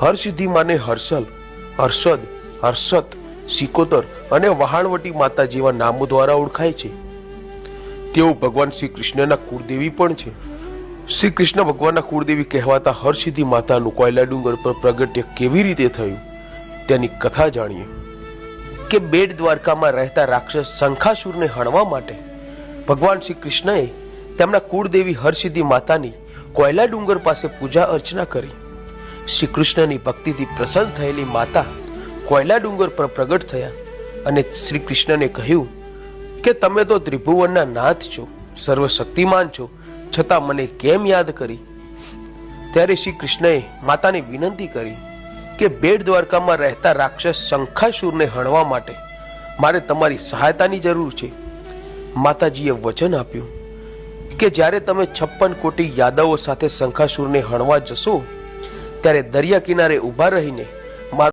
હરસિદ્ધિ માને હર્ષલ, હર્ષદ, હર્ષત, સિકોતર અને વહાણવટી માતા જેવા નામો દ્વારા ઓળખાય છે. તેઓ ભગવાન શ્રી કૃષ્ણના કુળદેવી પણ છે. શ્રી કૃષ્ણ ભગવાનના કુળદેવી કહેવાતા હરસિદ્ધિ માતાનું કોયલા ડુંગર પર પ્રગટ્ય કેવી રીતે થયું? તેની કથા જાણીએ. કે બેટ દ્વારકામાં રહેતા રાક્ષસ શંખાસુરને હણવા માટે ભગવાન શ્રી કૃષ્ણએ તેમના કુળદેવી હરસિદ્ધિ માતાની કોયલા ડુંગર પાસે પૂજા અર્ચના કરી. શ્રી કૃષ્ણની ભક્તિથી પ્રસન્ન થયેલી માતા કોયલા ડુંગર પર પ્રગટ થયા અને શ્રી કૃષ્ણને કહ્યું કે તમે તો ત્રિભુવનના નાથ છો, સર્વશક્તિમાન છો, છતાં મને કેમ યાદ કરી? ત્યારે શ્રી કૃષ્ણએ માતાને વિનંતી કરી કે બેટ દ્વારકામાં રહેતા રાક્ષસ શંખાસુરને હણવા માટે મારે તમારી સહાયતાની જરૂર છે. માતાજીએ વચન આપ્યું કે જ્યારે તમે છપ્પન કોટી યાદવો સાથે શંખાસુરને હણવા જશો ત્યારે દરિયા કિનારે ઊભા રહીને